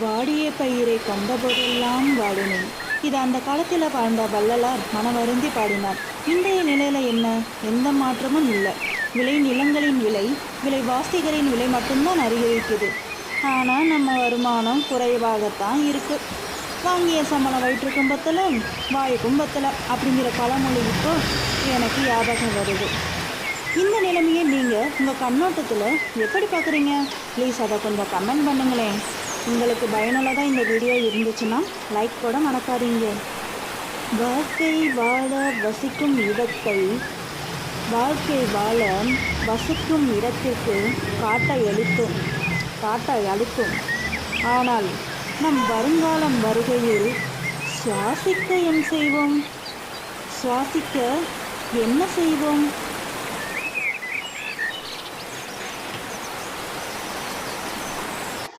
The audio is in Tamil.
வாடிய பயிரை கண்டபோதெல்லாம் வாடினேன். இது அந்த காலத்தில் வாழ்ந்த வள்ளலார் மனவருந்தி பாடினார். இன்றைய நிலையில் என்ன? எந்த மாற்றமும் இல்லை. விளை நிலங்களின் விலை விலைவாசிகளின் விலை மட்டும்தான் அதிகரிக்குது. ஆனால் நம்ம வருமானம் குறைவாகத்தான் இருக்குது வாங்கிய சம்பளம் வயிற்றுக்கும் கும்பத்தில் வாய்க்கும் கும்பத்தில் அப்படிங்கிற பழமொழி இப்போ எனக்கு ஞாபகம் வருது. இந்த நிலைமையை நீங்கள் உங்கள் கண்ணோட்டத்தில் எப்படி பார்க்குறீங்க ப்ளீஸ் அதை கொஞ்சம் கமெண்ட் பண்ணுங்களேன். உங்களுக்கு பயனுள்ளதாக இந்த வீடியோ இருந்துச்சுன்னா லைக் போட மறக்காதீங்க. வாழ்க்கை வாழ வசிக்கும் இடத்தை வாழ்க்கை வாழ வசிக்கும் இடத்திற்கு காட்டை அளிக்கும் காட்டை அளிக்கும். ஆனால் நம் வருங்காலம் வருகையில் சுவாசிக்க என் செய்வோம்? சுவாசிக்க என்ன செய்வோம்?